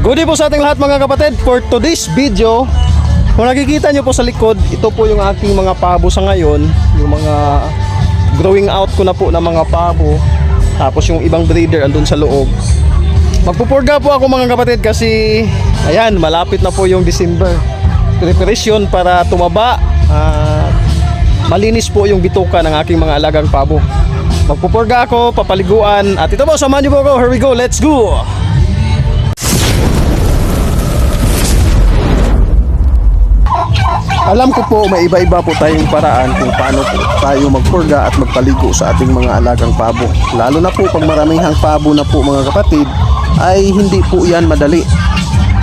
Good day po sa ating lahat mga kapatid. For today's video Kung nakikita nyo po sa likod Ito po yung aking mga pabo sa ngayon. Yung mga growing out ko na po ng mga pabo. Tapos yung ibang breeder andun sa loob. Magpupurga po ako mga kapatid kasi Ayan, malapit na po yung December. Preparation para tumaba At malinis po yung bituka ng aking mga alagang pabo. Magpupurga ako, papaliguan. At ito po, samahan nyo po ako. Here we go, let's go! Alam ko po may iba-iba po tayong paraan kung paano po tayo magpurga at magpaligo sa ating mga alagang pabo. Lalo na po pag maramihang pabo na po mga kapatid ay hindi po yan madali.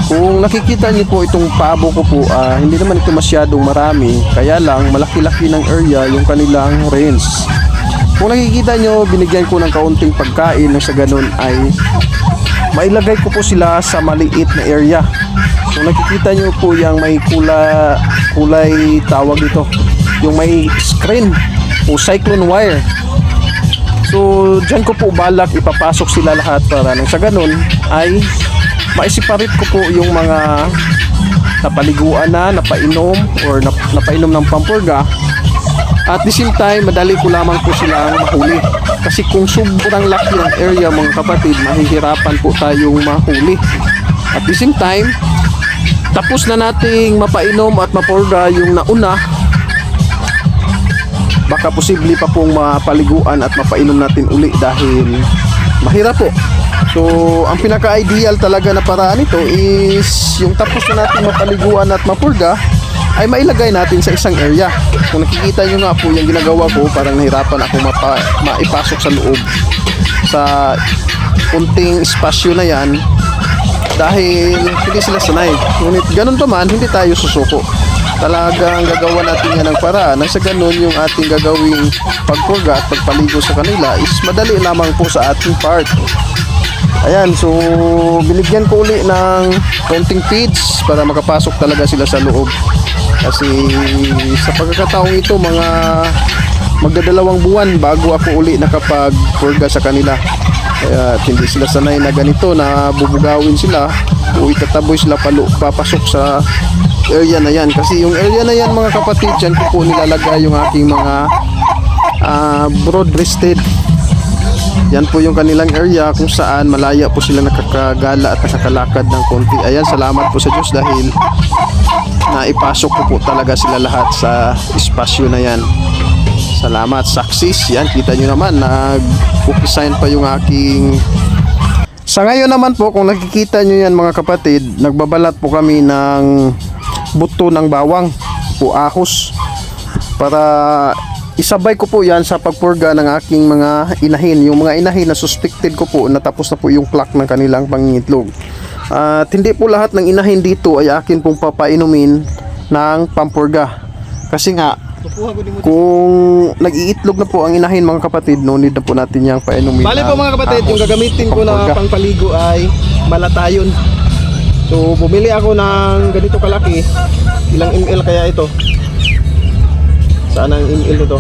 Kung nakikita niyo po itong pabo ko po, ah, hindi naman ito masyadong marami. Kaya lang malaki-laki ng area yung kanilang range. Kung nakikita nyo, binigyan ko ng kaunting pagkain na sa ganun ay mailagay ko po sila sa maliit na area. Kung nakikita nyo po yung may kula, kulay tawag ito, yung may screen o cyclone wire. So, dyan ko po balak ipapasok sila lahat para nang sa ganun ay maisiparit ko po yung mga napaliguan na, napainom or nap, napainom ng pampurga at the same time, madali ko lamang po silang mahuli. Kasi kung sobrang laki ng area mga kapatid, mahihirapan po tayong mahuli. At the same time, tapos na nating mapainom at mapurga yung nauna, baka posible pa pong mapaliguan at mapainom natin uli dahil mahirap po. So, ang pinaka-ideal talaga na paraan nito is yung tapos na natin mapaliguan at mapurga, ay mailagay natin sa isang area. Kung nakikita nyo nga po yung ginagawa ko, parang nahirapan ako mapa, maipasok sa loob sa kunting espasyo na yan dahil hindi sila sanay. Ngunit ganun pa man, hindi tayo susuko. Talagang gagawa natin yan ng paraan nang sa ganun yung ating gagawing pagpurga at pagpaligo sa kanila is madali lamang po sa ating part. Ayan, so binigyan ko uli ng konting feeds para makapasok talaga sila sa loob. Kasi sa pagkakataong ito, mga magdadalawang buwan bago ako uli nakapag-purga sa kanila. Kaya hindi sila sanay na ganito na bubugawin sila o itataboy sila palo, papasok sa area na yan. Kasi yung area na yan mga kapatid, dyan ko po nilalagay yung aking mga ah, broad-breasted yan po yung kanilang area kung saan malaya po sila nakakagala at nakakalakad ng konti. Ayan, salamat po sa Diyos dahil naipasok ko po talaga sila lahat sa espasyo na yan. Salamat, success. Yan, kita nyo naman, nag-upisign pa yung aking... Sa ngayon naman po, kung nakikita nyo yan mga kapatid, nagbabalat po kami ng buto ng bawang po ahos para isabay ko po yan sa pagpurga ng aking mga inahin. Yung mga inahin na suspected ko po na tapos na po yung clock ng kanilang pangingitlog. At hindi po lahat ng inahin dito ay akin pong papainumin ng pampurga. Kasi nga, kung nag-iitlog na po ang inahin mga kapatid, no need na po natin yung painumin. Bali po mga kapatid, ahos, yung gagamitin ko na pangpaligo ay malatayon. So bumili ako ng ganito kalaki. Ilang ml kaya ito? Saan ang ml nito?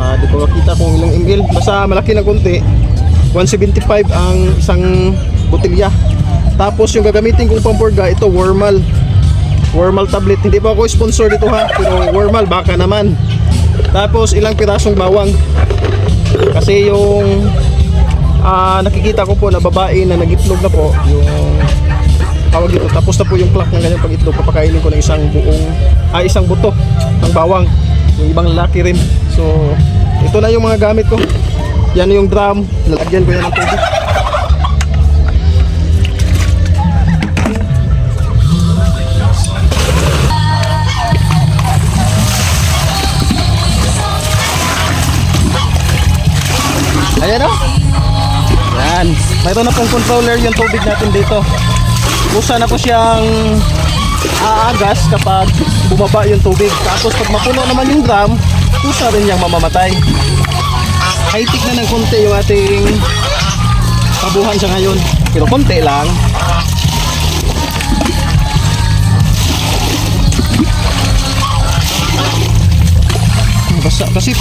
Ah, di ko makita kung ilang ml. Basta malaki na konti. 175 ang isang botilya. Tapos yung gagamitin kong pampurga, ito Wormal. Wormal tablet. Hindi pa ako sponsor dito ha, pero Wormal baka naman. Tapos ilang pirasong bawang. Kasi yung ah, nakikita ko po na babae na nagitlog na po, yung tawag dito, tapos na po yung clock ng kanyang pag-itlog, papakainin ko ng isang buong, ah, isang buto ng bawang. Yung ibang lalaki rin. So, ito na yung mga gamit ko. Yan yung drum, lalagyan ko yan ng tubig. Ayan o. Yan. Mayroon na pong controller yung tubig natin dito. Kusa na po siyang aagas kapag bumaba yung tubig. Tapos pag mapuno naman yung drum, kusa rin niyang mamamatay. High-tech na ng konti yung ating pabuhan sa ngayon. Pero konti lang. Basta, kasi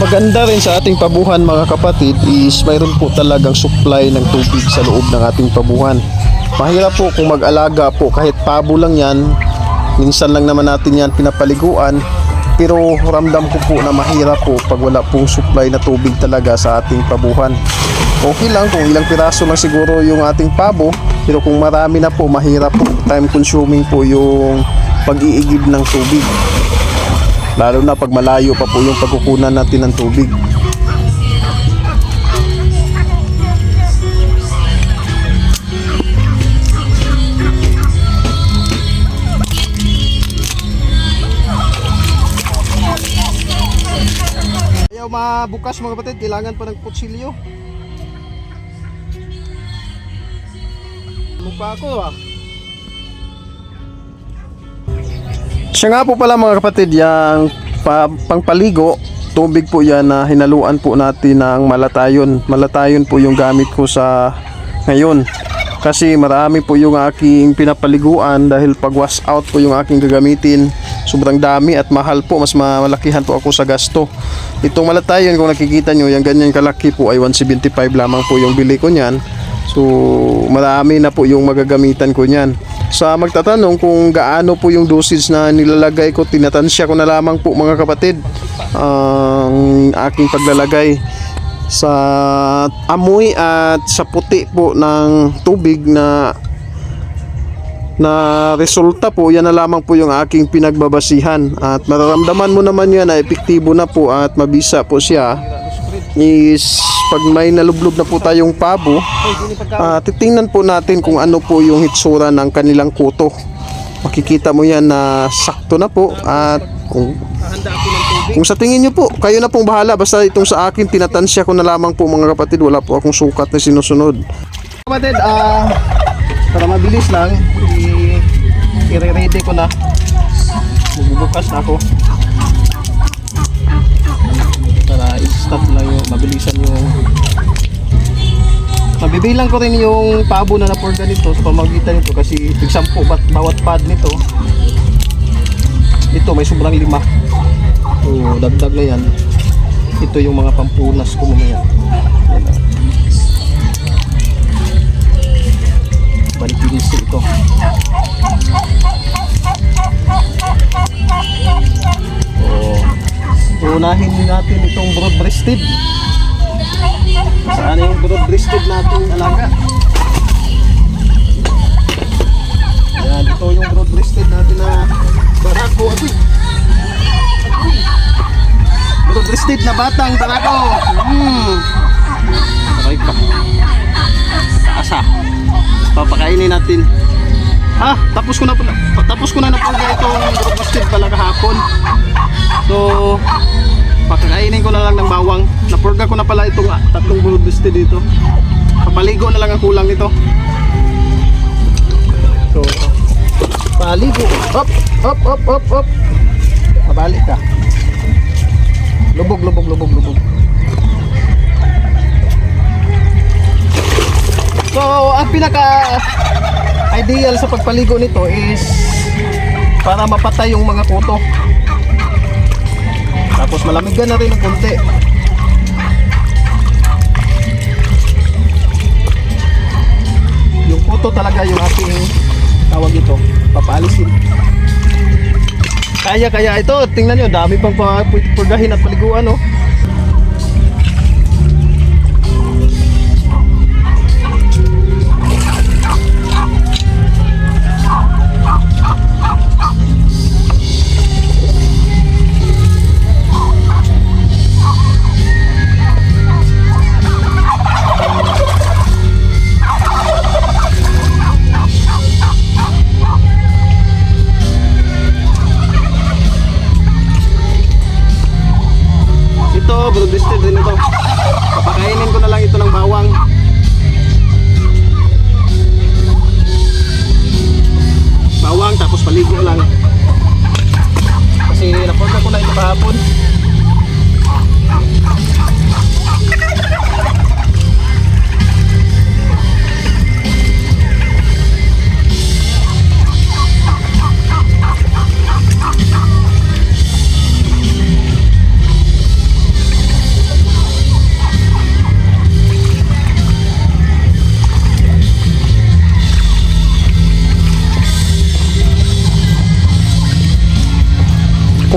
maganda rin sa ating pabuhan mga kapatid is mayroon po talagang supply ng tubig sa loob ng ating pabuhan. Mahirap po kung mag-alaga po kahit pabo lang yan. Minsan lang naman natin yan pinapaliguan. Pero ramdam ko po na mahirap po pag wala pong supply na tubig talaga sa ating pabuhan. Okay lang kung ilang piraso lang siguro yung ating pabo. Pero kung marami na po, mahirap po. Time consuming po yung pag-iigib ng tubig. Lalo na pag malayo pa po yung pagkukunan natin ng tubig. Ayaw mabukas mga kapatid, kailangan pa ng kutsilyo. Pa ako ah? Siya nga po pala mga kapatid, yung pa, pangpaligo, tubig po yan na hinaluan po natin ng malatayon. Malatayon po yung gamit ko sa ngayon. Kasi marami po yung aking pinapaliguan dahil pag wash out po yung aking gagamitin. Sobrang dami at mahal po, mas malakihan po ako sa gasto. Itong malatayon kung nakikita nyo, yung ganyan kalaki po ay 175 lamang po yung bili ko niyan. So, marami na po yung magagamitan ko niyan. Sa magtatanong kung gaano po yung dosage na nilalagay ko, tinatansya ko na lamang po mga kapatid ang aking paglalagay sa amoy at sa puti po ng tubig na na resulta po, yan na lamang po yung aking pinagbabasihan. At mararamdaman mo naman yan na epektibo na po at mabisa po siya is pag may nalublob na po tayong pabo Ah, titingnan po natin kung ano po yung hitsura ng kanilang kuto. Makikita mo yan na sakto na po at kung, kung sa tingin nyo po, kayo na pong bahala. Basta itong sa akin, tinatansya ko na lamang po mga kapatid. Wala po akong sukat na sinusunod. Kapatid, ah, para mabilis lang, i-ready ko na. Magbubukas na ako. Para i-stop lang mabilisan yung Mabibilang ko rin yung pabo na napurga nito sa pamagitan nito kasi tig 10 bat bawat pad nito. Ito may sobrang lima. So dagdag na yan. Ito yung mga pampunas ko mamaya. Yan ah. Balikinis ito. Unahin natin itong broad-breasted. Saan yung broad-breasted nating alaga? Yan, ito yung broad-breasted natin na barako. Agoy! Broad-breasted na batang barako. Hmm. Aray ka. Asa. Papakainin natin. Ah, tapos ko na pala. Tapos ko na napulga itong broadcasted pala kahapon. So, pakakainin ko na lang ng bawang. Napurga ko na pala itong ah, tatlong broadcasted dito. Papaligo na lang ang kulang nito. So, paligo. Hop, hop, hop, hop, hop. Pabalik ka. Lubog, lubog, lubog, lubog. So, ang pinaka ideal sa pagpaligo nito is para mapatay yung mga kuto. Tapos malamigan na rin ng konti. Yung kuto talaga yung ating tawag ito, papaalisin. Kaya kaya ito, tingnan nyo, dami pang pa- purgahin at paliguan, no?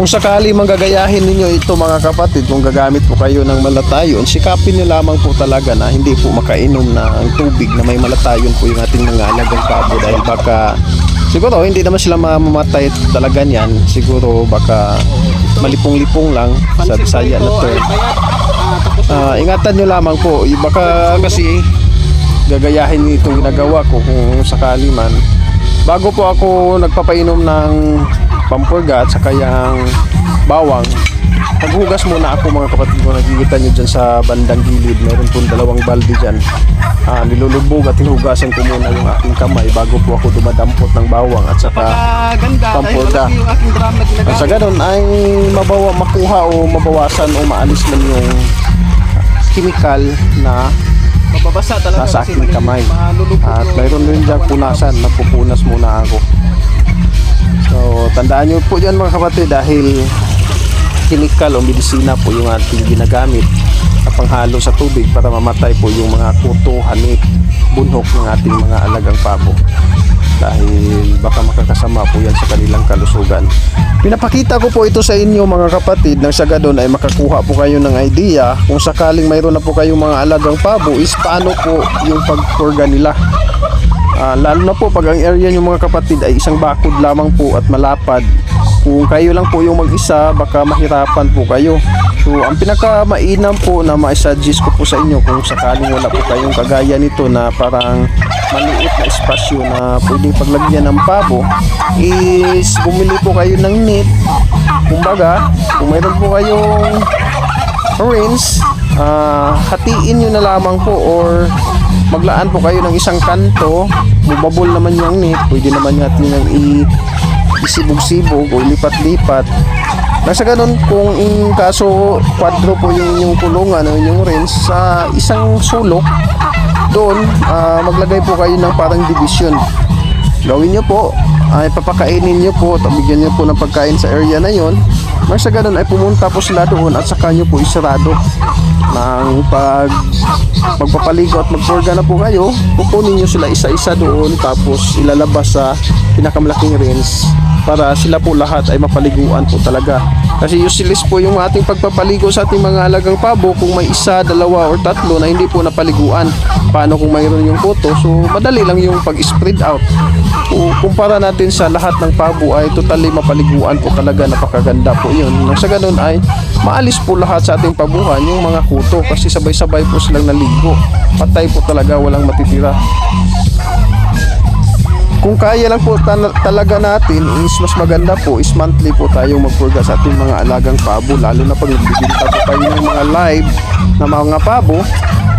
Kung sakali manggagayahin ninyo ito mga kapatid, kung gagamit po kayo ng malatayon, sikapin nyo lamang po talaga na hindi po makainom ng tubig na may malatayon po yung ating mga alagang pabo dahil baka siguro hindi naman sila mamamatay talaga niyan. Siguro baka malipong-lipong lang sa Bisaya na term. Ah, ingatan nyo lamang po. Baka kasi gagayahin nyo itong ginagawa ko kung sakali man. Bago po ako nagpapainom ng pampurga at saka yung bawang, paghugas muna ako mga kapatid ko. Nakikita nyo dyan sa bandang gilid. Meron pong dalawang balde dyan. Ah, nilulubog at hinugasan ko muna yung aking kamay bago po ako dumadampot ng bawang at saka Pampurga. at sa ganun ay mabawa, makuha o mabawasan o maalis man yung chemical na Mababasa talaga nasa aking kamay. At mayroon din dyan punasan, nagpupunas muna ako. So, tandaan nyo po dyan mga kapatid dahil chemical o medisina po yung ating ginagamit na panghalo sa tubig para mamatay po yung mga kuto, hanik, bunhok ng ating mga alagang pabo dahil baka makakasama po yan sa kanilang kalusugan. Pinapakita ko po ito sa inyo mga kapatid nang sa gadon ay makakuha po kayo ng idea kung sakaling mayroon na po kayong mga alagang pabo is paano po yung pagpurga nila. Ah, lalo na po pag ang area nyo mga kapatid ay isang bakod lamang po at malapad. Kung kayo lang po yung mag-isa, baka mahirapan po kayo. So, ang pinaka mainam po na ma-suggest ko po sa inyo kung sakaling wala po kayong kagaya nito na parang maliit na espasyo na pwedeng paglagyan ng pabo is bumili po kayo ng net. Kumbaga, kung mayroon po kayong rinse, ah, hatiin nyo na lamang po or maglaan po kayo ng isang kanto, bubabol naman yung net, pwede naman natin yung i isibog-sibog o lipat-lipat. Nasa ganun, kung in kaso kwadro po yung yung kulungan o yung rinse sa isang sulok, doon ah, maglagay po kayo ng parang division. Gawin nyo po, ay papakainin nyo po, bigyan nyo po ng pagkain sa area na yon. Nang sa ganun ay pumunta po sila doon at saka nyo po isarado ng pag magpapaligo at magpurga na po kayo, kukunin nyo sila isa-isa doon tapos ilalabas sa pinakamalaking rinse para sila po lahat ay mapaliguan po talaga. Kasi useless po yung ating pagpapaligo sa ating mga alagang pabo kung may isa, dalawa or tatlo na hindi po napaliguan. Paano kung mayroon yung kuto? So madali lang yung pag-spread out. Kung kumpara natin sa lahat ng pabo ay totally mapaliguan po talaga napakaganda po yun. Nang sa ganun ay maalis po lahat sa ating pabuhan yung mga kuto kasi sabay-sabay po silang naligo. Patay po talaga walang matitira. Kung kaya lang po talaga natin is mas maganda po is monthly po tayo magpurga sa ating mga alagang pabo lalo na pag nagbibinta po tayo ng mga live na mga pabo.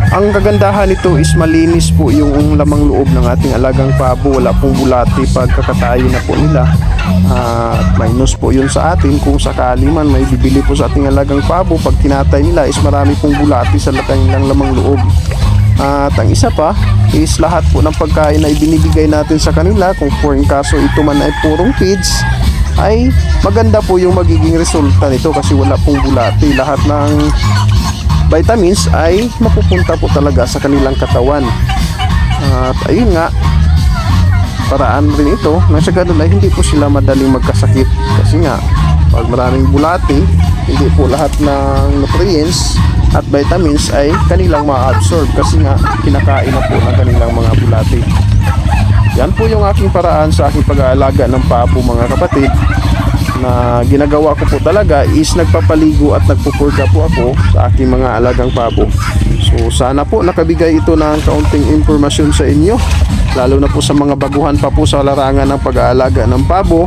Ang kagandahan nito is malinis po yung lamang loob ng ating alagang pabo. Wala pong bulati pagkakatayo na po nila. Ah, at minus po yun sa atin. Kung sakali man may bibili po sa ating alagang pabo pag tinatay nila is marami pong bulati sa kanilang lamang loob at ang isa pa is lahat po ng pagkain na ibinibigay natin sa kanila kung for in kaso ito man ay purong feeds ay maganda po yung magiging resulta nito kasi wala pong bulati. Lahat ng vitamins ay mapupunta po talaga sa kanilang katawan. At ayun nga, paraan rin ito nang sa ganun ay hindi po sila madaling magkasakit kasi nga pag maraming bulati hindi po lahat ng nutrients at vitamins ay kanilang ma-absorb kasi nga kinakain na po ng kanilang mga bulati yan po yung aking paraan sa aking pag-aalaga ng papo mga kapatid na ginagawa ko po talaga is nagpapaligo at nagpupurga po ako sa aking mga alagang pabo. So sana po nakabigay ito ng kaunting impormasyon sa inyo lalo na po sa mga baguhan pa po sa larangan ng pag-aalaga ng pabo.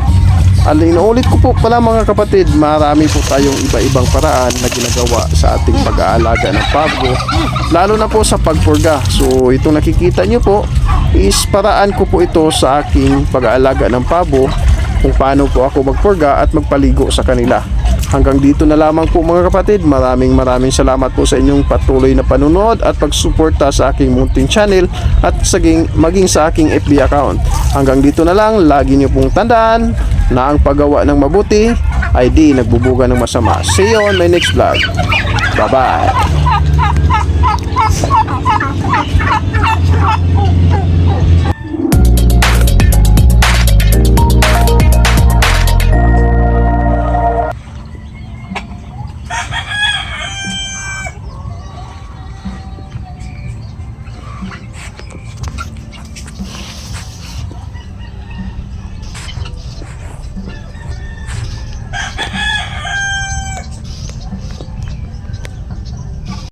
At inuulit ko po pala mga kapatid, marami po tayong iba-ibang paraan na ginagawa sa ating pag-aalaga ng pabo lalo na po sa pagpurga. So itong nakikita nyo po is paraan ko po ito sa aking pag-aalaga ng pabo kung paano po ako magpurga at magpaligo sa kanila. Hanggang dito na lamang po mga kapatid. Maraming maraming salamat po sa inyong patuloy na panunood at pagsuporta sa aking munting channel at saging, maging sa aking FB account. Hanggang dito na lang, lagi niyo pong tandaan na ang paggawa ng mabuti ay di nagbubuga ng masama. See you on my next vlog. Bye-bye!